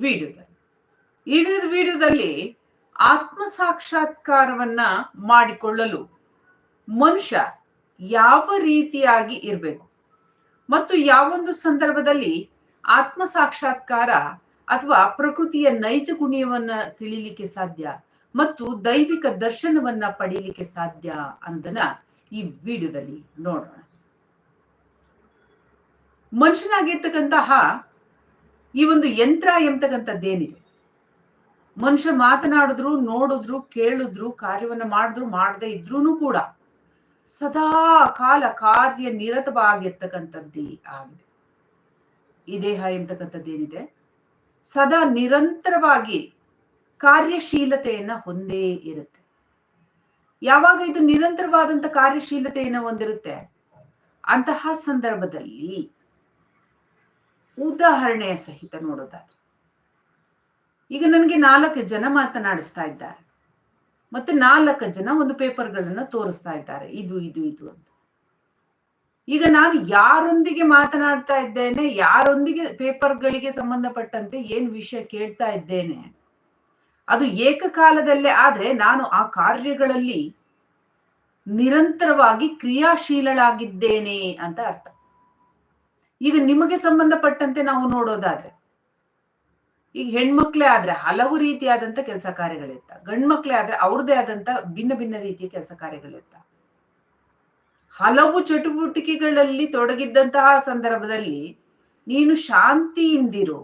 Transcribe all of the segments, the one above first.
ವಿಡಿಯೋದಲ್ಲಿ ಇದೇ ವಿಡಿಯೋದಲ್ಲಿ ಆತ್ಮ ಸಾಕ್ಷಾತ್ಕಾರವನ್ನ ಮಾಡಿಕೊಳ್ಳಲು ಮನುಷ್ಯ ಯಾವ ರೀತಿಯಾಗಿ ಇರಬೇಕು? ಮತ್ತು ಯಾವೊಂದು ಸಂದರ್ಭದಲ್ಲಿ ಆತ್ಮ ಸಾಕ್ಷಾತ್ಕಾರ ಅಥವಾ ಪ್ರಕೃತಿಯ ನೈಜ ಗುಣಿಯವನ್ನ ತಿಳಿಲಿಕ್ಕೆ ಸಾಧ್ಯ ಮತ್ತು ದೈವಿಕ ದರ್ಶನವನ್ನ ಪಡೆಯಲಿಕ್ಕೆ ಸಾಧ್ಯ ಅನ್ನೋದನ್ನ ಈ ವಿಡಿಯೋದಲ್ಲಿ ನೋಡೋಣ. ಮನುಷ್ಯನಾಗಿರ್ತಕ್ಕಂತಹ ಈ ಒಂದು ಯಂತ್ರ ಎಂಬತಕ್ಕಂಥದ್ದೇನಿದೆ? ಮನುಷ್ಯ ಮಾತನಾಡಿದ್ರು, ನೋಡಿದ್ರು, ಕೇಳಿದ್ರು, ಕಾರ್ಯವನ್ನ ಮಾಡಿದ್ರು, ಮಾಡದೇ ಇದ್ರೂ ಕೂಡ ಸದಾ ಕಾಲ ಕಾರ್ಯ ನಿರತವಾಗಿರ್ತಕ್ಕಂಥದ್ದೇ ಆಗಿದೆ. ಈ ದೇಹ ಎಂಬತಕ್ಕಂಥದ್ದೇನಿದೆ? ಸದಾ ನಿರಂತರವಾಗಿ ಕಾರ್ಯಶೀಲತೆಯನ್ನ ಹೊಂದೇ ಇರುತ್ತೆ. ಯಾವಾಗ ಇದು ನಿರಂತರವಾದಂತ ಕಾರ್ಯಶೀಲತೆಯನ್ನು ಹೊಂದಿರುತ್ತೆ? ಅಂತಹ ಸಂದರ್ಭದಲ್ಲಿ ಉದಾಹರಣೆಯ ಸಹಿತ ನೋಡೋದಾದ್ರೆ. ಈಗ ನನಗೆ ನಾಲ್ಕು ಜನ ಮಾತನಾಡಿಸ್ತಾ ಇದ್ದಾರೆ. ಮತ್ತೆ ನಾಲ್ಕು ಜನ ಒಂದು ಪೇಪರ್ಗಳನ್ನ ತೋರಿಸ್ತಾ ಇದ್ದಾರೆ. ಇದು ಇದು ಇದು ಅಂತ. ಈಗ ನಾನು ಯಾರೊಂದಿಗೆ ಮಾತನಾಡ್ತಾ ಇದ್ದೇನೆ, ಯಾರೊಂದಿಗೆ ಪೇಪರ್ಗಳಿಗೆ ಸಂಬಂಧಪಟ್ಟಂತೆ ಏನ್ ವಿಷಯ ಕೇಳ್ತಾ ಇದ್ದೇನೆ, ಅದು ಏಕಕಾಲದಲ್ಲೇ ಆದ್ರೆ ನಾನು ಆ ಕಾರ್ಯಗಳಲ್ಲಿ ನಿರಂತರವಾಗಿ ಕ್ರಿಯಾಶೀಲಳಾಗಿದ್ದೇನೆ ಅಂತ ಅರ್ಥ. ಈಗ ನಿಮಗೆ ಸಂಬಂಧಪಟ್ಟಂತೆ ನಾವು ನೋಡೋದಾದ್ರೆ, ಈಗ ಹೆಣ್ಮಕ್ಳೆ ಆದ್ರೆ ಹಲವು ರೀತಿಯಾದಂತ ಕೆಲಸ ಕಾರ್ಯಗಳಿರ್ತ, ಗಂಡ್ಮಕ್ಳೇ ಆದ್ರೆ ಅವ್ರದೇ ಆದಂತ ಭಿನ್ನ ಭಿನ್ನ ರೀತಿಯ ಕೆಲಸ ಕಾರ್ಯಗಳಿರ್ತ. ಹಲವು ಚಟುವಟಿಕೆಗಳಲ್ಲಿ ತೊಡಗಿದ್ದಂತಹ ಸಂದರ್ಭದಲ್ಲಿ ನೀನು ಶಾಂತಿಯಿಂದಿರು,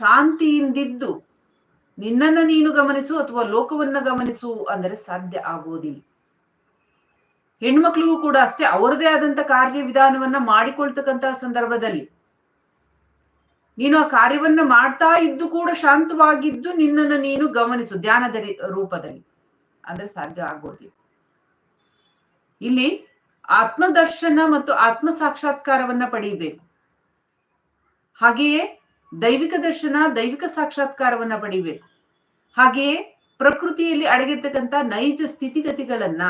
ಶಾಂತಿಯಿಂದಿದ್ದು ನಿನ್ನನ್ನ ನೀನು ಗಮನಿಸು ಅಥವಾ ಲೋಕವನ್ನ ಗಮನಿಸು ಅಂದರೆ ಸಾಧ್ಯ ಆಗೋದಿಲ್ಲ. ಹೆಣ್ಮಕ್ಳಿಗೂ ಕೂಡ ಅಷ್ಟೇ ಅವರದೇ ಆದಂತ ಕಾರ್ಯವಿಧಾನವನ್ನ ಮಾಡಿಕೊಳ್ತಕ್ಕಂತಹ ಸಂದರ್ಭದಲ್ಲಿ. ನೀನು ಆ ಕಾರ್ಯವನ್ನ ಮಾಡ್ತಾ ಇದ್ದು ಕೂಡ ಶಾಂತವಾಗಿದ್ದು ನಿನ್ನನ್ನು ನೀನು ಗಮನಿಸು ಧ್ಯಾನದ ರೂಪದಲ್ಲಿ. ಅಂದ್ರೆ ಸಾಧ್ಯ ಆಗೋದಿಲ್ಲ. ಇಲ್ಲಿ ಆತ್ಮದರ್ಶನ ಮತ್ತು ಆತ್ಮ ಸಾಕ್ಷಾತ್ಕಾರವನ್ನ ಪಡೆಯಬೇಕು. ಹಾಗೆಯೇ ದೈವಿಕ ದರ್ಶನ, ದೈವಿಕ ಸಾಕ್ಷಾತ್ಕಾರವನ್ನ ಪಡಿಬೇಕು ಹಾಗೆಯೇ ಪ್ರಕೃತಿಯಲ್ಲಿ ಅಡಗಿರ್ತಕ್ಕಂಥ ನೈಜ ಸ್ಥಿತಿಗತಿಗಳನ್ನ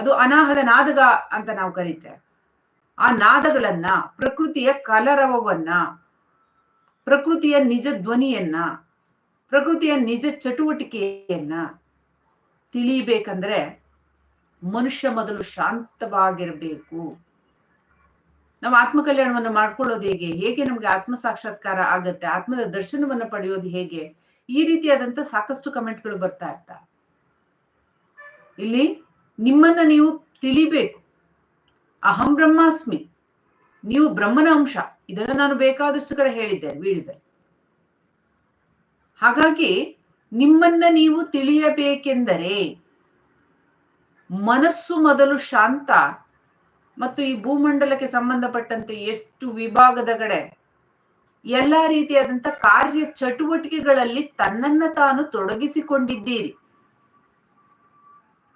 ಅದು ಅನಾಹದ ನಾದಗ ಅಂತ ನಾವು ಕರೀತೇವೆ. ಆ ನಾದಗಳನ್ನ, ಪ್ರಕೃತಿಯ ಕಲರವವನ್ನ, ಪ್ರಕೃತಿಯ ನಿಜ ಧ್ವನಿಯನ್ನ, ಪ್ರಕೃತಿಯ ನಿಜ ಚಟುವಟಿಕೆಯನ್ನ ತಿಳಿಬೇಕಂದ್ರೆ ಮನುಷ್ಯ ಮೊದಲು ಶಾಂತವಾಗಿರಬೇಕು. ನಾವು ಆತ್ಮ ಕಲ್ಯಾಣವನ್ನು ಮಾಡ್ಕೊಳ್ಳೋದು ಹೇಗೆ? ಹೇಗೆ ನಮ್ಗೆ ಆತ್ಮ ಸಾಕ್ಷಾತ್ಕಾರ ಆಗತ್ತೆ? ಆತ್ಮದ ದರ್ಶನವನ್ನು ಪಡೆಯೋದು ಹೇಗೆ? ಈ ರೀತಿಯಾದಂತ ಸಾಕಷ್ಟು ಕಮೆಂಟ್ಗಳು ಬರ್ತಾ ಇರ್ತಾರೆ ಇಲ್ಲಿ ನಿಮ್ಮನ್ನ ನೀವು ತಿಳಿಬೇಕು. ಅಹಂ ಬ್ರಹ್ಮಾಸ್ಮಿ. ನೀವು ಬ್ರಹ್ಮನ ಅಂಶ. ಇದನ್ನು ನಾನು ಬೇಕಾದಷ್ಟು ಕಡೆ ಹೇಳಿದ್ದೆ ವಿಡಿಯೋದಲ್ಲಿ ಹಾಗಾಗಿ ನಿಮ್ಮನ್ನ ನೀವು ತಿಳಿಯಬೇಕೆಂದರೆ ಮನಸ್ಸು ಮೊದಲು ಶಾಂತ ಮತ್ತು ಈ ಭೂಮಂಡಲಕ್ಕೆ ಸಂಬಂಧಪಟ್ಟಂತೆ ಎಷ್ಟು ವಿಭಾಗದ ಕಡೆ ಎಲ್ಲಾ ರೀತಿಯಾದಂತ ಕಾರ್ಯ ಚಟುವಟಿಕೆಗಳಲ್ಲಿ ತನ್ನನ್ನ ತಾನು ತೊಡಗಿಸಿಕೊಂಡಿದ್ದೀರಿ.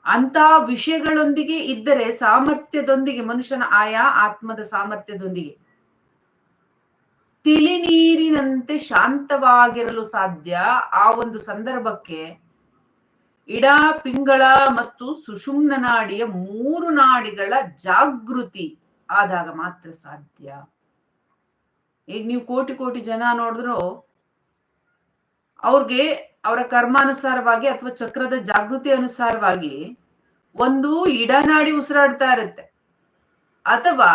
ಅಂತ ವಿಷಯಗಳೊಂದಿಗೆ ಇದ್ದರೆ ಸಾಮರ್ಥ್ಯದೊಂದಿಗೆ ಮನುಷ್ಯನ ಆಯಾ ಆತ್ಮದ ಸಾಮರ್ಥ್ಯದೊಂದಿಗೆ ತಿಳಿ ನೀರಿನಂತೆ ಶಾಂತವಾಗಿರಲು ಸಾಧ್ಯ ಆ ಒಂದು ಸಂದರ್ಭಕ್ಕೆ ಇಡ ಪಿಂಗಳ ಮತ್ತು ಸುಷುಮ್ನ ನಾಡಿಯ ಮೂರು ನಾಡಿಗಳ ಜಾಗೃತಿ ಆದಾಗ ಮಾತ್ರ ಸಾಧ್ಯ. ಈಗ ನೀವು ಕೋಟಿ ಕೋಟಿ ಜನ ನೋಡಿದ್ರು ಅವ್ರಿಗೆ ಅವರ ಕರ್ಮಾನುಸಾರವಾಗಿ ಅಥವಾ ಚಕ್ರದ ಜಾಗೃತಿ ಅನುಸಾರವಾಗಿ ಒಂದು ಇಡನಾಡಿ ಉಸಿರಾಡ್ತಾ ಇರುತ್ತೆ. ಅಥವಾ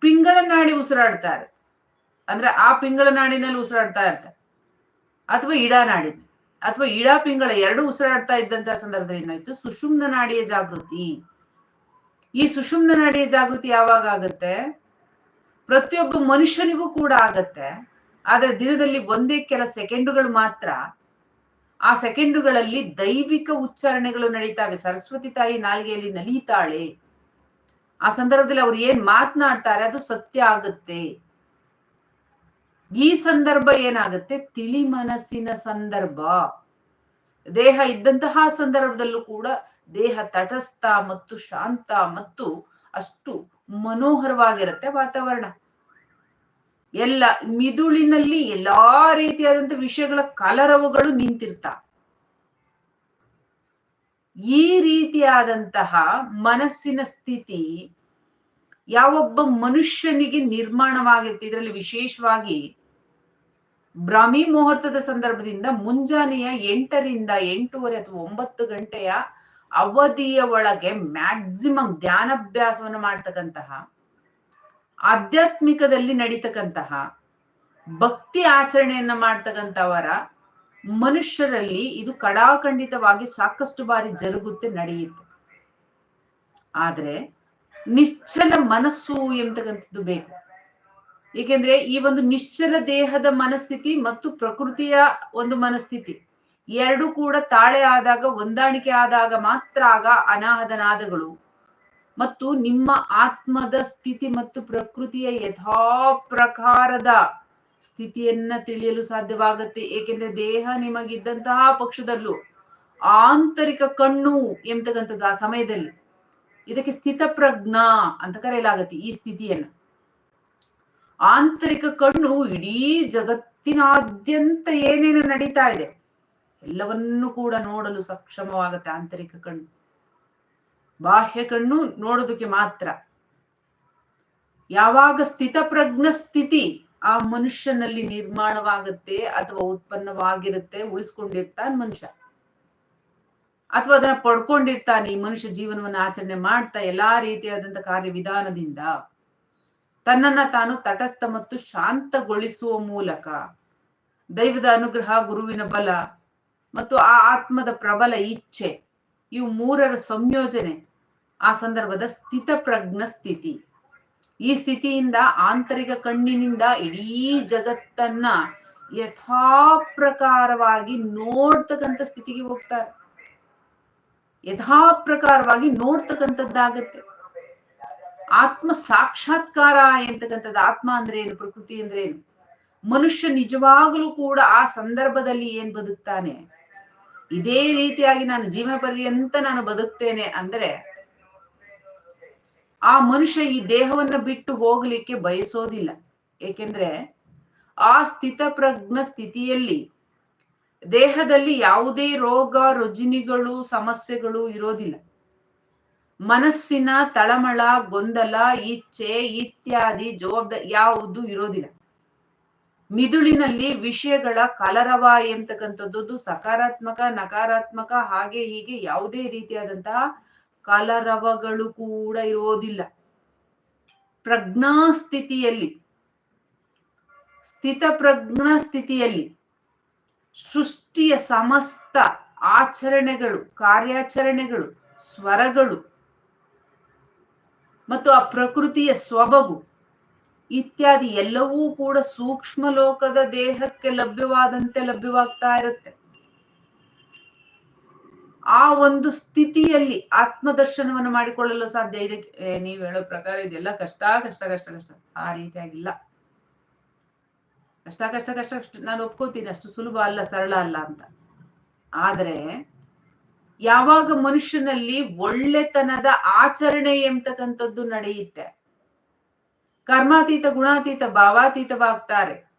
ಪಿಂಗಳ ನಾಡಿ ಉಸಿರಾಡ್ತಾ ಇರುತ್ತೆ. ಅಂದ್ರೆ ಆ ಪಿಂಗಳ ನಾಡಿನಲ್ಲಿ ಉಸಿರಾಡ್ತಾ ಇರುತ್ತೆ. ಅಥವಾ ಇಡನಾಡಿ ಅಥವಾ ಇಡ ಪಿಂಗಳ ಎರಡು ಉಸಿರಾಡ್ತಾ ಇದ್ದಂತಹ ಸಂದರ್ಭದಲ್ಲಿ ಏನಾಯ್ತು? ಸುಷುಮ್ನ ನಾಡಿಯ ಜಾಗೃತಿ. ಈ ಸುಷುಮ್ನ ನಾಡಿಯ ಜಾಗೃತಿ ಯಾವಾಗ ಆಗತ್ತೆ? ಪ್ರತಿಯೊಬ್ಬ ಮನುಷ್ಯನಿಗೂ ಕೂಡ ಆಗತ್ತೆ. ಆದ್ರೆ ದಿನದಲ್ಲಿ ಒಂದೇ ಕೆಲ ಸೆಕೆಂಡುಗಳು ಮಾತ್ರ ಆ ಸೆಕೆಂಡುಗಳಲ್ಲಿ ದೈವಿಕ ಉಚ್ಚಾರಣೆಗಳು ನಡೀತಾವೆ. ಸರಸ್ವತಿ ತಾಯಿ ನಾಲ್ಗೆಯಲ್ಲಿ ನಲೀತಾಳೆ. ಆ ಸಂದರ್ಭದಲ್ಲಿ ಅವ್ರು ಏನ್ ಮಾತನಾಡ್ತಾರೆ ಅದು ಸತ್ಯ ಆಗುತ್ತೆ. ಈ ಸಂದರ್ಭ ಏನಾಗುತ್ತೆ? ತಿಳಿ ಮನಸ್ಸಿನ ಸಂದರ್ಭ. ದೇಹ ಇದ್ದಂತಹ ಸಂದರ್ಭದಲ್ಲೂ ಕೂಡ ದೇಹ ತಟಸ್ಥ ಮತ್ತು ಶಾಂತ ಮತ್ತು ಅಷ್ಟು ಮನೋಹರವಾಗಿರುತ್ತೆ ವಾತಾವರಣ. ಎಲ್ಲ ಮಿದುಳಿನಲ್ಲಿ ಎಲ್ಲಾ ರೀತಿಯಾದಂತ ವಿಷಯಗಳ ಕಲರವುಗಳು ನಿಂತಿರ್ತ. ಈ ರೀತಿಯಾದಂತಹ ಮನಸ್ಸಿನ ಸ್ಥಿತಿ ಯಾವೊಬ್ಬ ಮನುಷ್ಯನಿಗೆ ನಿರ್ಮಾಣವಾಗಿರ್ತಿ. ಇದರಲ್ಲಿ ವಿಶೇಷವಾಗಿ ಬ್ರಾಹ್ಮಿ ಮುಹೂರ್ತದ ಸಂದರ್ಭದಿಂದ ಮುಂಜಾನೆಯ ಎಂಟರಿಂದ ಎಂಟೂವರೆ ಅಥವಾ ಒಂಬತ್ತು ಗಂಟೆಯ ಅವಧಿಯ ಒಳಗೆ ಮ್ಯಾಕ್ಸಿಮಮ್ ಧ್ಯಾನಾಭ್ಯಾಸವನ್ನು ಮಾಡ್ತಕ್ಕಂತಹ ಆಧ್ಯಾತ್ಮಿಕದಲ್ಲಿ ನಡೀತಕ್ಕಂತಹ ಭಕ್ತಿ ಆಚರಣೆಯನ್ನ ಮಾಡ್ತಕ್ಕಂಥವರ ಮನುಷ್ಯರಲ್ಲಿ ಇದು ಕಡಾಖಂಡಿತವಾಗಿ ಸಾಕಷ್ಟು ಬಾರಿ ಜರುಗುತ್ತೆ, ನಡೆಯುತ್ತೆ. ಆದ್ರೆ ನಿಶ್ಚಲ ಮನಸ್ಸು ಎಂತಕ್ಕಂಥದ್ದು ಬೇಕು. ಏಕೆಂದ್ರೆ ಈ ಒಂದು ನಿಶ್ಚಲ ದೇಹದ ಮನಸ್ಥಿತಿ ಮತ್ತು ಪ್ರಕೃತಿಯ ಒಂದು ಮನಸ್ಥಿತಿ ಎರಡು ಕೂಡ ತಾಳೆ ಆದಾಗ, ಹೊಂದಾಣಿಕೆ ಆದಾಗ ಮಾತ್ರ ಆಗ ಅನಾಹದ ನಾದಗಳು ಮತ್ತು ನಿಮ್ಮ ಆತ್ಮದ ಸ್ಥಿತಿ ಮತ್ತು ಪ್ರಕೃತಿಯ ಯಥಾ ಪ್ರಕಾರದ ಸ್ಥಿತಿಯನ್ನ ತಿಳಿಯಲು ಸಾಧ್ಯವಾಗುತ್ತೆ. ಏಕೆಂದ್ರೆ ದೇಹ ನಿಮಗಿದ್ದಂತಹ ಪಕ್ಷದಲ್ಲೂ ಆಂತರಿಕ ಕಣ್ಣು ಎಂಬತಕ್ಕಂಥದ್ದು ಆ ಸಮಯದಲ್ಲಿ. ಇದಕ್ಕೆ ಸ್ಥಿತಪ್ರಜ್ಞಾ ಅಂತ ಕರೆಯಲಾಗತ್ತೆ ಈ ಸ್ಥಿತಿಯನ್ನ. ಆಂತರಿಕ ಕಣ್ಣು ಇಡೀ ಜಗತ್ತಿನಾದ್ಯಂತ ಏನೇನು ನಡೀತಾ ಇದೆ. ಎಲ್ಲವನ್ನೂ ಕೂಡ ನೋಡಲು ಸಕ್ಷಮವಾಗುತ್ತೆ ಆಂತರಿಕ ಕಣ್ಣು. ಬಾಹ್ಯ ಕಣ್ಣು ನೋಡೋದಕ್ಕೆ ಮಾತ್ರ. ಯಾವಾಗ ಸ್ಥಿತಪ್ರಜ್ಞ ಸ್ಥಿತಿ ಆ ಮನುಷ್ಯನಲ್ಲಿ ನಿರ್ಮಾಣವಾಗುತ್ತೆ ಅಥವಾ ಉತ್ಪನ್ನವಾಗಿರುತ್ತೆ, ಉಳಿಸ್ಕೊಂಡಿರ್ತಾನೆ ಮನುಷ್ಯ. ಅಥವಾ ಅದನ್ನ ಪಡ್ಕೊಂಡಿರ್ತಾನೆ ಈ ಮನುಷ್ಯ ಜೀವನವನ್ನು ಆಚರಣೆ ಮಾಡ್ತಾ ಎಲ್ಲಾ ರೀತಿಯಾದಂತ ಕಾರ್ಯವಿಧಾನದಿಂದ. ತನ್ನನ್ನ ತಾನು ತಟಸ್ಥ ಮತ್ತು ಶಾಂತಗೊಳಿಸುವ ಮೂಲಕ ದೈವದ ಅನುಗ್ರಹ, ಗುರುವಿನ ಬಲ ಮತ್ತು ಆ ಆತ್ಮದ ಪ್ರಬಲ ಇಚ್ಛೆ, ಇವು ಮೂರರ ಸಂಯೋಜನೆ. ಆ ಸಂದರ್ಭದ ಸ್ಥಿತಪ್ರಜ್ಞ ಸ್ಥಿತಿ. ಈ ಸ್ಥಿತಿಯಿಂದ ಆಂತರಿಕ ಕಣ್ಣಿನಿಂದ ಇಡೀ ಜಗತ್ತನ್ನ ಯಥಾ ಪ್ರಕಾರವಾಗಿ ನೋಡ್ತಕ್ಕಂಥ ಸ್ಥಿತಿಗೆ ಹೋಗ್ತಾರೆ. ಯಥಾಪ್ರಕಾರವಾಗಿ ನೋಡ್ತಕ್ಕಂಥದ್ದಾಗತ್ತೆ. ಆತ್ಮ ಸಾಕ್ಷಾತ್ಕಾರ ಎಂತಕ್ಕಂಥದ್ದು? ಆತ್ಮ ಅಂದ್ರೆ ಏನು? ಪ್ರಕೃತಿ ಅಂದ್ರೆ ಏನು? ಮನುಷ್ಯ ನಿಜವಾಗಲೂ ಕೂಡ ಆ ಸಂದರ್ಭದಲ್ಲಿ ಏನ್ ಬದುಕ್ತಾನೆ? ಇದೇ ರೀತಿಯಾಗಿ ನಾನು ಜೀವನ ಪರ್ಯಂತ ನಾನು ಬದುಕ್ತೇನೆ ಅಂದ್ರೆ ಆ ಮನುಷ್ಯ ಈ ದೇಹವನ್ನ ಬಿಟ್ಟು ಹೋಗ್ಲಿಕ್ಕೆ ಬಯಸೋದಿಲ್ಲ. ಏಕೆಂದ್ರೆ ಆ ಸ್ಥಿತಪ್ರಜ್ಞ ಸ್ಥಿತಿಯಲ್ಲಿ ದೇಹದಲ್ಲಿ ಯಾವುದೇ ರೋಗ, ರುಜಿನಿಗಳು, ಸಮಸ್ಯೆಗಳು ಇರೋದಿಲ್ಲ. ಮನಸ್ಸಿನ ತಳಮಳ, ಗೊಂದಲ ಇಚ್ಛೆ ಇತ್ಯಾದಿ ಜವಾಬ್ದಾರಿ ಯಾವುದು ಇರೋದಿಲ್ಲ. ಮಿದುಳಿನಲ್ಲಿ ವಿಷಯಗಳ ಕಲರವ ಎಂತಕ್ಕಂಥದ್ದು ಸಕಾರಾತ್ಮಕ, ನಕಾರಾತ್ಮಕ, ಹಾಗೆ ಹೀಗೆ ಯಾವುದೇ ರೀತಿಯಾದಂತಹ ಕಲರವಗಳು ಕೂಡ ಇರೋದಿಲ್ಲ. ಪ್ರಜ್ಞಾ ಸ್ಥಿತಿಯಲ್ಲಿ, ಸ್ಥಿತ ಪ್ರಜ್ಞಾ ಸ್ಥಿತಿಯಲ್ಲಿ ಸೃಷ್ಟಿಯ ಸಮಸ್ತ ಆಚರಣೆಗಳು, ಕಾರ್ಯಾಚರಣೆಗಳು, ಸ್ವರಗಳು ಮತ್ತು ಆ ಪ್ರಕೃತಿಯ ಸ್ವಬಗು ಇತ್ಯಾದಿ ಎಲ್ಲವೂ ಕೂಡ ಸೂಕ್ಷ್ಮ ಲೋಕದ ದೇಹಕ್ಕೆ ಲಭ್ಯವಾದಂತೆ ಲಭ್ಯವಾಗ್ತಾ ಇರುತ್ತೆ. ಆ ಒಂದು ಸ್ಥಿತಿಯಲ್ಲಿ ಆತ್ಮದರ್ಶನವನ್ನು ಮಾಡಿಕೊಳ್ಳಲು ಸಾಧ್ಯ? ಇದೆ. ನೀವು ಹೇಳೋ ಪ್ರಕಾರ ಇದೆಲ್ಲ ಕಷ್ಟ ಕಷ್ಟ ಕಷ್ಟ ಕಷ್ಟ. ಆ ರೀತಿಯಾಗಿಲ್ಲ. ಕಷ್ಟ ಕಷ್ಟ ಕಷ್ಟ ನಾನು ಒಪ್ಕೋತೀನಿ. ಅಷ್ಟು ಸುಲಭ ಅಲ್ಲ, ಸರಳ ಅಲ್ಲ ಅಂತ. ಆದರೆ ಯಾವಾಗ ಮನುಷ್ಯನಲ್ಲಿ ಒಳ್ಳೆತನದ ಆಚರಣೆ ಎಂಬತಕ್ಕಂಥದ್ದು ನಡೆಯುತ್ತೆ? ಕರ್ಮಾತೀತ, ಗುಣಾತೀತ, ಭಾವಾತೀತವಾಗ್ತಾರೆ.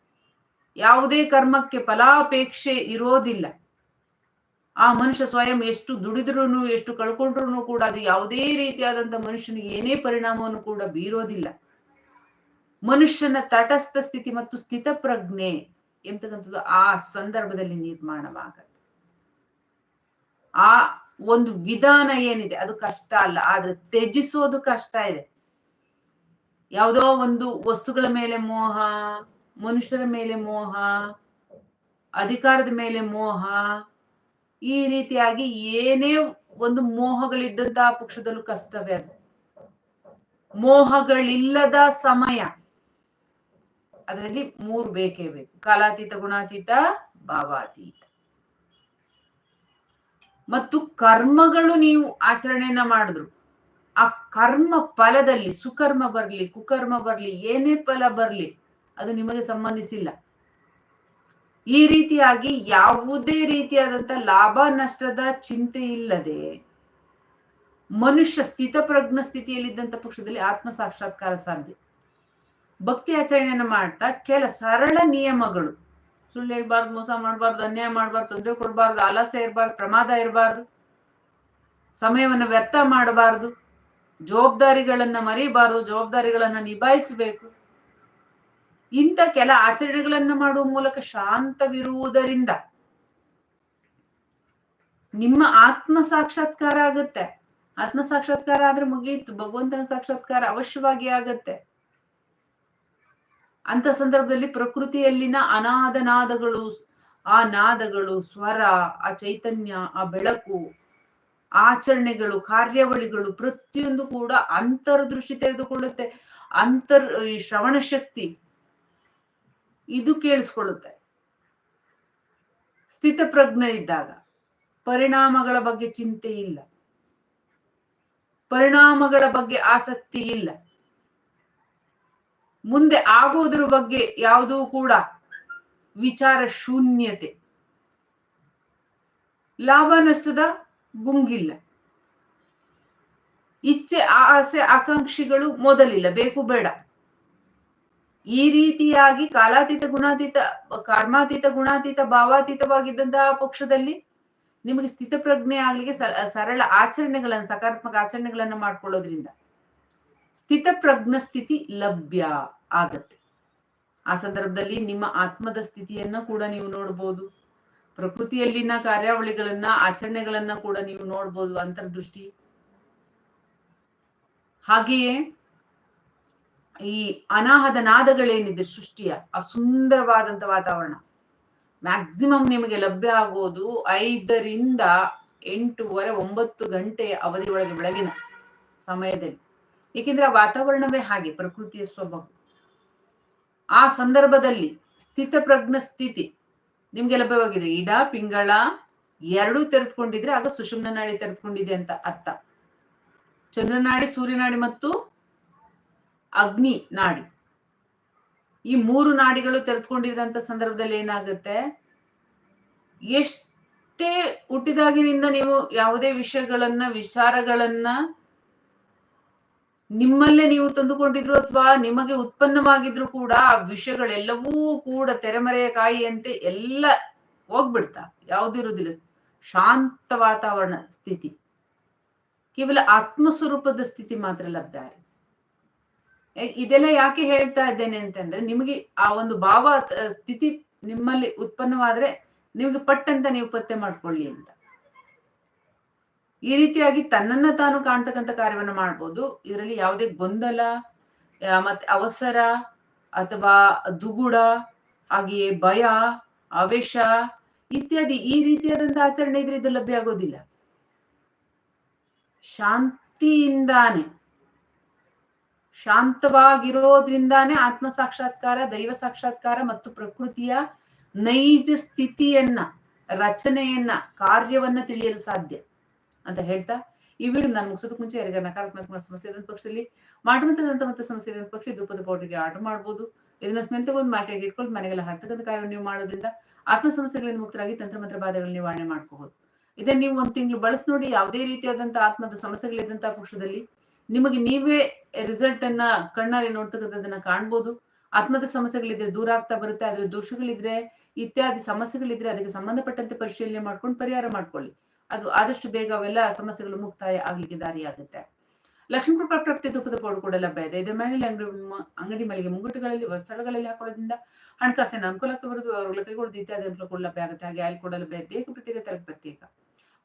ಯಾವುದೇ ಕರ್ಮಕ್ಕೆ ಫಲಾಪೇಕ್ಷೆ ಇರೋದಿಲ್ಲ. ಆ ಮನುಷ್ಯ ಸ್ವಯಂ ಎಷ್ಟು ದುಡಿದ್ರು ಎಷ್ಟು ಕಳ್ಕೊಂಡ್ರು ಕೂಡ ಅದು ಯಾವುದೇ ರೀತಿಯಾದಂತ ಮನುಷ್ಯನಿಗೆ ಏನೇ ಪರಿಣಾಮವನ್ನು ಕೂಡ ಬೀರೋದಿಲ್ಲ. ಮನುಷ್ಯನ ತಟಸ್ಥ ಸ್ಥಿತಿ ಮತ್ತು ಸ್ಥಿತಪ್ರಜ್ಞೆ ಎಂತಕ್ಕಂಥದ್ದು ಆ ಸಂದರ್ಭದಲ್ಲಿ ನಿರ್ಮಾಣವಾಗತ್ತೆ. ಆ ಒಂದು ವಿಧಾನ ಏನಿದೆ, ಅದು ಕಷ್ಟ ಅಲ್ಲ, ಆದ್ರೆ ತ್ಯಜಿಸೋದು ಕಷ್ಟ ಇದೆ. ಯಾವುದೋ ಒಂದು ವಸ್ತುಗಳ ಮೇಲೆ ಮೋಹ, ಮನುಷ್ಯರ ಮೇಲೆ ಮೋಹ, ಅಧಿಕಾರದ ಮೇಲೆ ಮೋಹ ಈ ರೀತಿಯಾಗಿ ಏನೇ ಒಂದು ಮೋಹಗಳಿದ್ದಂತಹ ಪಕ್ಷದಲ್ಲೂ ಕಷ್ಟವೇ ಅದು. ಮೋಹಗಳಿಲ್ಲದ ಸಮಯ. ಅದರಲ್ಲಿ ಮೂರು ಬೇಕೇ ಬೇಕು. ಕಾಲಾತೀತ, ಗುಣಾತೀತ, ಭಾವಾತೀತ. ಮತ್ತು ಕರ್ಮಗಳು ನೀವು ಆಚರಣೆಯನ್ನ ಮಾಡಿದ್ರು. ಆ ಕರ್ಮ ಫಲದಲ್ಲಿ, ಸುಕರ್ಮ ಬರ್ಲಿ, ಕುಕರ್ಮ ಬರ್ಲಿ, ಏನೇ ಫಲ ಬರ್ಲಿ, ಅದು ನಿಮಗೆ ಸಂಬಂಧಿಸಿಲ್ಲ. ಈ ರೀತಿಯಾಗಿ ಯಾವುದೇ ರೀತಿಯಾದಂತ ಲಾಭ ನಷ್ಟದ ಚಿಂತೆ ಇಲ್ಲದೆ ಮನುಷ್ಯ ಸ್ಥಿತಪ್ರಜ್ಞ ಸ್ಥಿತಿಯಲ್ಲಿದ್ದಂತ ಪಕ್ಷದಲ್ಲಿ ಆತ್ಮ ಸಾಕ್ಷಾತ್ಕಾರ ಸಾಧ್ಯ. ಭಕ್ತಿ ಆಚರಣೆಯನ್ನು ಮಾಡ್ತಾ ಕೆಲ ಸರಳ ನಿಯಮಗಳು. ಸುಳ್ಳು ಹೇಳ್ಬಾರ್ದು, ಮೋಸ ಮಾಡಬಾರ್ದು, ಅನ್ಯಾಯ ಮಾಡಬಾರ್ದು, ತೊಂದರೆ ಕೊಡಬಾರ್ದು, ಆಲಸ್ಯ ಇರಬಾರ್ದು, ಪ್ರಮಾದ ಇರಬಾರ್ದು, ಸಮಯವನ್ನು ವ್ಯರ್ಥ ಮಾಡಬಾರ್ದು, ಜವಾಬ್ದಾರಿಗಳನ್ನ ಮರಿಬಾರ್ದು, ಜವಾಬ್ದಾರಿಗಳನ್ನ ನಿಭಾಯಿಸಬೇಕು. ಇಂಥ ಕೆಲ ಆಚರಣೆಗಳನ್ನ ಮಾಡುವ ಮೂಲಕ ಶಾಂತವಿರುವುದರಿಂದ ನಿಮ್ಮ ಆತ್ಮ ಸಾಕ್ಷಾತ್ಕಾರ ಆಗುತ್ತೆ. ಆತ್ಮ ಸಾಕ್ಷಾತ್ಕಾರ ಆದ್ರೆ ಮುಗಿಯಿತು. ಭಗವಂತನ ಸಾಕ್ಷಾತ್ಕಾರ ಅವಶ್ಯವಾಗಿ ಆಗತ್ತೆ. ಅಂತ ಸಂದರ್ಭದಲ್ಲಿ ಪ್ರಕೃತಿಯಲ್ಲಿನ ಅನಾದನಾದಗಳು, ಆ ನಾದಗಳು, ಸ್ವರ, ಆ ಚೈತನ್ಯ, ಆ ಬೆಳಕು, ಆಚರಣೆಗಳು, ಕಾರ್ಯಾವಳಿಗಳು ಪ್ರತಿಯೊಂದು ಕೂಡ ಅಂತರ್ದೃಷ್ಟಿ ತೆರೆದುಕೊಳ್ಳುತ್ತೆ. ಅಂತರ್ ಶ್ರವಣ ಶಕ್ತಿ ಇದು ಕೇಳಿಸ್ಕೊಳ್ಳುತ್ತೆ. ಸ್ಥಿತಪ್ರಜ್ಞ ಇದ್ದಾಗ ಪರಿಣಾಮಗಳ ಬಗ್ಗೆ ಚಿಂತೆ ಇಲ್ಲ. ಪರಿಣಾಮಗಳ ಬಗ್ಗೆ ಆಸಕ್ತಿ ಇಲ್ಲ. ಮುಂದೆ ಆಗೋದ್ರ ಬಗ್ಗೆ ಯಾವುದೂ ಕೂಡ ವಿಚಾರ ಶೂನ್ಯತೆ. ಲಾಭ ನಷ್ಟದ ಗುಂಗಿಲ್ಲ. ಇಚ್ಛೆ, ಆಸೆ, ಆಕಾಂಕ್ಷಿಗಳು ಮೊದಲಿಲ್ಲ. ಬೇಕು, ಬೇಡ. ಈ ರೀತಿಯಾಗಿ ಕಾಲಾತೀತ ಗುಣಾತೀತ, ಕರ್ಮಾತೀತ, ಗುಣಾತೀತ, ಭಾವಾತೀತವಾಗಿದ್ದಂತಹ ಪಕ್ಷದಲ್ಲಿ ನಿಮಗೆ ಸ್ಥಿತಪ್ರಜ್ಞೆ ಆಗ್ಲಿಕ್ಕೆ ಸರಳ ಆಚರಣೆಗಳನ್ನು, ಸಕಾರಾತ್ಮಕ ಆಚರಣೆಗಳನ್ನು ಮಾಡ್ಕೊಳ್ಳೋದ್ರಿಂದ ಸ್ಥಿತಪ್ರಜ್ಞ ಸ್ಥಿತಿ ಲಭ್ಯ ಆಗತ್ತೆ. ಆ ಸಂದರ್ಭದಲ್ಲಿ ನಿಮ್ಮ ಆತ್ಮದ ಸ್ಥಿತಿಯನ್ನ ಕೂಡ ನೀವು ನೋಡ್ಬೋದು. ಪ್ರಕೃತಿಯಲ್ಲಿನ ಕಾರ್ಯಾವಳಿಗಳನ್ನ, ಆಚರಣೆಗಳನ್ನ ಕೂಡ ನೀವು ನೋಡ್ಬೋದು ಅಂತರ್ದೃಷ್ಟಿ. ಹಾಗೆಯೇ ಈ ಅನಾಹದ ನಾದಗಳೇನಿದೆ ಸೃಷ್ಟಿಯ, ಆ ಸುಂದರವಾದಂತ ವಾತಾವರಣ. ಮ್ಯಾಕ್ಸಿಮಮ್ ನಿಮಗೆ ಲಭ್ಯ ಆಗೋದು ಐದರಿಂದ ಎಂಟೂವರೆ, ಒಂಬತ್ತು ಗಂಟೆ ಅವಧಿ ಒಳಗೆ ಬೆಳಗಿನ ಸಮಯದಲ್ಲಿ. ಏಕೆಂದ್ರೆ ಆ ವಾತಾವರಣವೇ ಹಾಗೆ, ಪ್ರಕೃತಿಯ ಸ್ವಭಾವ. ಆ ಸಂದರ್ಭದಲ್ಲಿ ಸ್ಥಿತಪ್ರಜ್ಞ ಸ್ಥಿತಿ ನಿಮ್ಗೆ ಲಭ್ಯವಾಗಿದೆ. ಇಡ, ಪಿಂಗಳ ಎರಡೂ ತೆರೆದುಕೊಂಡಿದ್ರೆ ಆಗ ಸುಷುಮ್ನ ನಾಡಿ ತೆರೆದುಕೊಂಡಿದೆ ಅಂತ ಅರ್ಥ. ಚಂದ್ರನಾಡಿ, ಸೂರ್ಯನಾಡಿ ಮತ್ತು ಅಗ್ನಿ ನಾಡಿ. ಈ ಮೂರು ನಾಡಿಗಳು ತೆರೆದುಕೊಂಡಿದ್ರಂತ ಸಂದರ್ಭದಲ್ಲಿ ಏನಾಗುತ್ತೆ? ಎಷ್ಟೇ ಹುಟ್ಟಿದಾಗಿನಿಂದ ನೀವು ಯಾವುದೇ ವಿಷಯಗಳನ್ನ, ವಿಚಾರಗಳನ್ನ ನಿಮ್ಮಲ್ಲೇ ನೀವು ತಂದುಕೊಂಡಿದ್ರು ಅಥವಾ ನಿಮಗೆ ಉತ್ಪನ್ನವಾಗಿದ್ರು ಕೂಡ ಆ ವಿಷಯಗಳೆಲ್ಲವೂ ಕೂಡ ತೆರೆಮರೆಯ ಕಾಯಿಯಂತೆ ಎಲ್ಲ ಹೋಗ್ಬಿಡ್ತಾ. ಯಾವುದಿರುವುದಿಲ್ಲ ಶಾಂತ ವಾತಾವರಣ ಸ್ಥಿತಿ. ಕೇವಲ ಆತ್ಮಸ್ವರೂಪದ ಸ್ಥಿತಿ ಮಾತ್ರ ಲಭ್ಯ ಇದೆಲ್ಲ ಯಾಕೆ ಹೇಳ್ತಾ ಇದ್ದೇನೆ ಅಂತಂದ್ರೆ, ನಿಮಗೆ ಆ ಒಂದು ಭಾವ ಸ್ಥಿತಿ ನಿಮ್ಮಲ್ಲಿ ಉತ್ಪನ್ನವಾದ್ರೆ ನಿಮಗೆ ಪಟ್ಟಂತ ನೀವು ಪತ್ತೆ ಮಾಡ್ಕೊಳ್ಳಿ ಅಂತ. ಈ ರೀತಿಯಾಗಿ ತನ್ನನ್ನ ತಾನು ಕಾಣ್ತಕ್ಕಂಥ ಕಾರ್ಯವನ್ನು ಮಾಡ್ಬೋದು. ಇದರಲ್ಲಿ ಯಾವುದೇ ಗೊಂದಲ ಮತ್ತೆ ಅವಸರ ಅಥವಾ ದುಗುಡ, ಹಾಗೆಯೇ ಭಯ, ಆವೇಶ ಇತ್ಯಾದಿ ಈ ರೀತಿಯಾದಂಥ ಆಚರಣೆ ಇದ್ರೆ ಇದು ಲಭ್ಯ ಆಗೋದಿಲ್ಲ. ಶಾಂತಿಯಿಂದಾನೆ ಶಾಂತವಾಗಿರೋದ್ರಿಂದಾನೇ ಆತ್ಮ ಸಾಕ್ಷಾತ್ಕಾರ, ದೈವ ಸಾಕ್ಷಾತ್ಕಾರ ಮತ್ತು ಪ್ರಕೃತಿಯ ನೈಜ ಸ್ಥಿತಿಯನ್ನ, ರಚನೆಯನ್ನ, ಕಾರ್ಯವನ್ನ ತಿಳಿಯಲು ಸಾಧ್ಯ ಅಂತ ಹೇಳ್ತಾ ಈ ವಿಡಿಯೋ ನಾನು ಮುಗಿಸೋದಕ್ಕೆ ಮುಂಚೆ ಯಾರಿಗ ನಕಾರಾತ್ಮಕ ಸಮಸ್ಯೆ ಇದ್ದ ಪಕ್ಷದಲ್ಲಿ ಮಾಟಮಂತದಂತ ಮತ್ತೆ ಸಮಸ್ಯೆ ಇದ್ದ ಪಕ್ಷ ಧೂಪದ ಪೌಡರ್ಗೆ ಆರ್ಡರ್ ಮಾಡ್ಬೋದು. ಇದನ್ನ ಸ್ಮೆಲ್ ತಗೊಂಡು ಮಾಕೆಗೆ ಇಟ್ಕೊಂಡು ಮನೆಗೆಲ್ಲ ಹರ್ತಕ್ಕಂಥ ಕಾರ್ಯವನ್ನು ನೀವು ಮಾಡೋದ್ರಿಂದ ಆತ್ಮ ಸಮಸ್ಯೆಗಳಿಂದ ಮುಕ್ತರಾಗಿ ತಂತ್ರ ಮಂತ್ರ ಬಾಧೆಗಳನ್ನ ನಿವಾರಣೆ ಮಾಡ್ಕೋಬಹುದು ಇದನ್ನ ನೀವು ಒಂದ್ ತಿಂಗಳು ಬಳಸಿ ನೋಡಿ, ಯಾವುದೇ ರೀತಿಯಾದಂತಹ ಆತ್ಮದ ಸಮಸ್ಯೆಗಳಿದ್ದಂತಹ ಪಕ್ಷದಲ್ಲಿ ನಿಮಗೆ ನೀವೇ ರಿಸಲ್ಟ್ ಅನ್ನ ಕಣ್ಣಾರೆ ನೋಡ್ತಕ್ಕಂಥದ್ದನ್ನ ಕಾಣ್ಬೋದು. ಆತ್ಮದ ಸಮಸ್ಯೆಗಳಿದ್ರೆ ದೂರ ಆಗ್ತಾ ಬರುತ್ತೆ, ಆದ್ರೆ ದೋಷಗಳಿದ್ರೆ ಇತ್ಯಾದಿ ಸಮಸ್ಯೆಗಳಿದ್ರೆ ಅದಕ್ಕೆ ಸಂಬಂಧಪಟ್ಟಂತೆ ಪರಿಶೀಲನೆ ಮಾಡ್ಕೊಂಡು ಪರಿಹಾರ ಮಾಡ್ಕೊಳ್ಳಿ. ಅದು ಆದಷ್ಟು ಬೇಗ ಅವೆಲ್ಲ ಸಮಸ್ಯೆಗಳು ಮುಕ್ತಾಯ ಆಗ್ಲಿಕ್ಕೆ ದಾರಿಯಾಗುತ್ತೆ. ಲಕ್ಷ್ಮೀ ಕೃಪಾ ಪ್ರಾಪ್ತಿ ತುಪ್ಪದ ಪೌಡರ್ ಕೂಡ ಲಭ್ಯ ಇದೆ. ಇದರ ಮನೆಯಲ್ಲಿ ಅಂಗಡಿ ಅಂಗಡಿ ಮಳಿಗೆ ಮುಂಗಟ್ಟುಗಳಲ್ಲಿ ಸ್ಥಳಗಳಲ್ಲಿ ಹಾಕೊಳ್ಳೋದ್ರಿಂದ ಹಣಕಾಸಿನ ಅನುಕೂಲ ಆಗ್ತಾ ಬರೋದು ಅವ್ರ ಕೈಗೊಳ್ಳೋದು ಇತ್ಯಾದಿ ಅನುಕೂಲ ಕೂಡ ಲಭ್ಯ ಆಗುತ್ತೆ. ಹಾಗೆ ಆಯ್ಲ್ ಕೂಡ ಲಭ್ಯ ದೇಹ ಪ್ರತ್ಯೇಕ, ತಲೆಗೆ ಪ್ರತ್ಯೇಕ.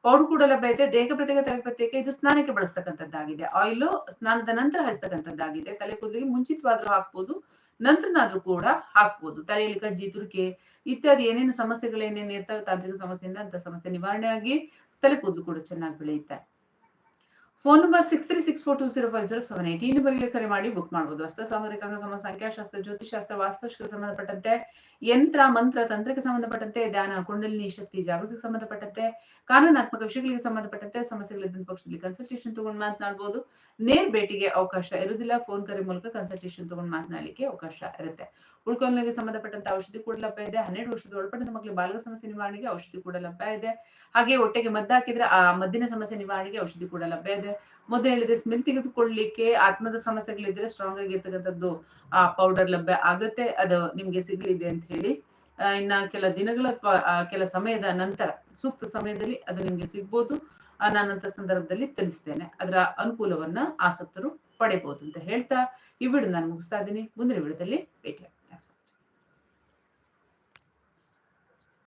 ಪೌಡರ್ ಕೂಡ ಲಭ್ಯ ಇದೆ. ದೇಹ ಪ್ರತ್ಯೇಕ ತಲೆ ಪ್ರತ್ಯೇಕ, ಇದು ಸ್ನಾನಕ್ಕೆ ಬಳಸ್ತಕ್ಕಂಥದ್ದಾಗಿದೆ. ಆಯಿಲ್ ಸ್ನಾನದ ನಂತರ ಹಚ್ಚತಕ್ಕಂಥದ್ದಾಗಿದೆ ತಲೆ ಕೂದಲಿಗೆ ಮುಂಚಿತವಾದ್ರೂ ಹಾಕ್ಬೋದು, ನಂತರನಾದ್ರೂ ಕೂಡ ಹಾಕ್ಬೋದು. ತಲೆಯಲ್ಲಿ ಕಜ್ಜಿ, ತುರಿಕೆ ಇತ್ಯಾದಿ ಏನೇನು ಸಮಸ್ಯೆಗಳೇನೇನು ಇರ್ತಾವೆ ತಾಂತ್ರಿಕ ಸಮಸ್ಯೆಯಿಂದ ಅಂತ ಸಮಸ್ಯೆ ನಿವಾರಣೆ ಆಗಿ ತಲೆ ಕೂದಲು ಕೂಡ ಚೆನ್ನಾಗಿ ಬೆಳೆಯುತ್ತೆ. Phone number six three six four two zero five zero seven eight ಈ ನಂಬರ್ಗೆ ಕರೆ ಮಾಡಿ ಬುಕ್ ಮಾಡಬಹುದು ಹಸ್ತ ಸಾಮರಿಕ ಸಮ ಸಂಖ್ಯಾಶಾಸ್ತ್ರ ಜ್ಯೋತಿಷಾಸ್ತ್ರ ವಾಸ್ತುಶಿಗೆ ಸಂಬಂಧಪಟ್ಟಂತೆ, ಯಂತ್ರ, ಮಂತ್ರ, ತಂತ್ರಕ್ಕೆ ಸಂಬಂಧಪಟ್ಟಂತೆ, ಧ್ಯಾನ, ಕುಂಡಲಿನಿ, ಶಕ್ತಿ, ಜಾಗೃತಿಗೆ ಸಂಬಂಧಪಟ್ಟಂತೆ, ಕಾನೂನಾತ್ಮಕ ವಿಷಯಗಳಿಗೆ ಸಂಬಂಧಪಟ್ಟಂತೆ ಸಮಸ್ಯೆಗಳಿದ್ದಂತ ಪಕ್ಷದಲ್ಲಿ ಕನ್ಸಲ್ಟೇಷನ್ ತಗೊಂಡು ಮಾತನಾಡಬಹುದು ನೇರ್ ಭೇಟಿಗೆ ಅವಕಾಶ ಇರುವುದಿಲ್ಲ. ಫೋನ್ ಕರೆ ಮೂಲಕ ಕನ್ಸಲ್ಟೇಷನ್ ತಗೊಂಡು ಮಾತನಾಡಲಿಕ್ಕೆ ಅವಕಾಶ ಇರುತ್ತೆ. ಉಳ್ಕೊಳ್ಳಲಿಗೆ ಸಂಬಂಧಪಟ್ಟಂತ ಔಷಧಿ ಕೂಡ ಲಭ್ಯ ಇದೆ. ಹನ್ನೆರಡು ವರ್ಷದ ಒಳಪಟ್ಟಂತ ಮಕ್ಕಳಿಗೆ ಬಾಲಕ ಸಮಸ್ಯೆ ನಿವಾರಣೆಗೆ ಔಷಧಿ ಕೂಡ ಲಭ್ಯ ಇದೆ. ಹಾಗೆ ಹೊಟ್ಟೆಗೆ ಮದ್ದಾಕಿದ್ರೆ ಆ ಮದ್ದಿನ ಸಮಸ್ಯೆ ನಿವಾರಣೆಗೆ ಔಷಧಿ ಕೂಡ ಲಭ್ಯ ಇದೆ. ಮೊದಲು ಹೇಳಿದ್ರೆ ಸ್ಮೆಲ್ ತೆಗೆದುಕೊಳ್ಳಿಕ್ಕೆ ಆತ್ಮದ ಸಮಸ್ಯೆಗಳಿದ್ರೆ ಸ್ಟ್ರಾಂಗ್ ಆಗಿರ್ತಕ್ಕಂಥದ್ದು ಆ ಪೌಡರ್ ಲಭ್ಯ ಆಗುತ್ತೆ, ಅದು ನಿಮ್ಗೆ ಸಿಗಲಿದೆ ಅಂತ ಹೇಳಿ. ಇನ್ನ ಕೆಲ ದಿನಗಳ ಅಥವಾ ಕೆಲ ಸಮಯದ ನಂತರ, ಸೂಕ್ತ ಸಮಯದಲ್ಲಿ ಅದು ನಿಮ್ಗೆ ಸಿಗ್ಬೋದು. ನಾನಂತ ಸಂದರ್ಭದಲ್ಲಿ ತಿಳಿಸ್ತೇನೆ. ಅದರ ಅನುಕೂಲವನ್ನ ಆಸಕ್ತರು ಪಡೆಯಬಹುದು ಅಂತ ಹೇಳ್ತಾ, ಈ ವಿಡಿಯೋ ನಾನು ಮುಗಿಸ್ತಾ ಇದ್ದೀನಿ. ಮುಂದಿನ ವಿಡಿಯೋದಲ್ಲಿ ಭೇಟಿ